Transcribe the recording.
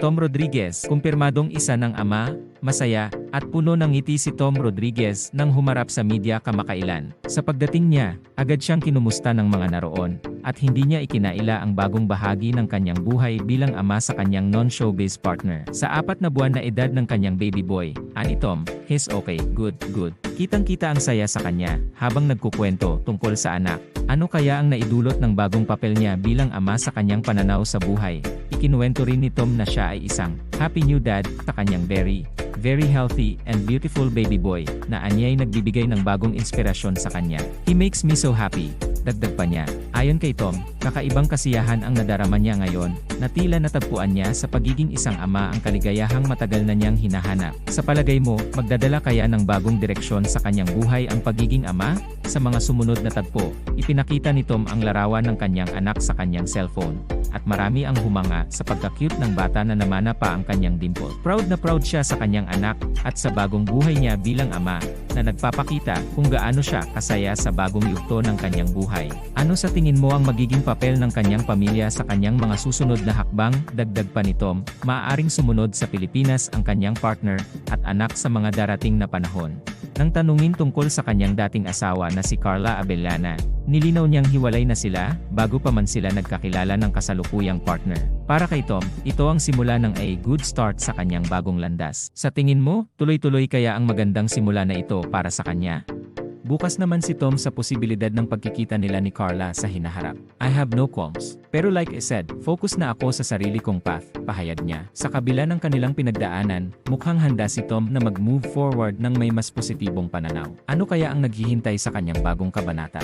Tom Rodriguez, kumpirmadong isa ng ama, masaya, at puno ng ngiti si Tom Rodriguez nang humarap sa media kamakailan. Sa pagdating niya, agad siyang kinumusta ng mga naroon, at hindi niya ikinaila ang bagong bahagi ng kanyang buhay bilang ama sa kanyang non-showbiz partner. Sa apat na buwan na edad ng kanyang baby boy, ani Tom, he's okay, good, good. Kitang-kita ang saya sa kanya, habang nagkukwento tungkol sa anak. Ano kaya ang naidulot ng bagong papel niya bilang ama sa kanyang pananaw sa buhay? Ikinuwento rin ni Tom na siya ay isang happy new dad sa kanyang very, very healthy and beautiful baby boy na anyay nagbibigay ng bagong inspirasyon sa kanya. He makes me so happy. Dagdag pa niya, ayon kay Tom, kakaibang kasiyahan ang nadarama niya ngayon, na tila natagpuan niya sa pagiging isang ama ang kaligayahang matagal na niyang hinahanap. Sa palagay mo, magdadala kaya ng bagong direksyon sa kanyang buhay ang pagiging ama? Sa mga sumunod na tagpo, ipinakita ni Tom ang larawan ng kanyang anak sa kanyang cellphone, at marami ang humanga sa pagka-cute ng bata na namana pa ang kanyang dimple. Proud na proud siya sa kanyang anak, at sa bagong buhay niya bilang ama, na nagpapakita kung gaano siya kasaya sa bagong yugto ng kanyang buhay. Ano sa tingin mo ang magiging papel ng kanyang pamilya sa kanyang mga susunod na hakbang? Dagdag pa ni Tom, maaaring sumunod sa Pilipinas ang kanyang partner at anak sa mga darating na panahon. Nang tanungin tungkol sa kanyang dating asawa na si Carla Abellana, nilinaw niyang hiwalay na sila bago pa man sila nagkakilala ng kasalukuyang partner. Para kay Tom, ito ang simula ng a good start sa kanyang bagong landas. Sa tingin mo, tuloy-tuloy kaya ang magandang simula na ito para sa kanya? Bukas naman si Tom sa posibilidad ng pagkikita nila ni Carla sa hinaharap. I have no qualms. Pero like I said, focus na ako sa sarili kong path, pahayag niya. Sa kabila ng kanilang pinagdaanan, mukhang handa si Tom na mag-move forward ng may mas positibong pananaw. Ano kaya ang naghihintay sa kanyang bagong kabanata?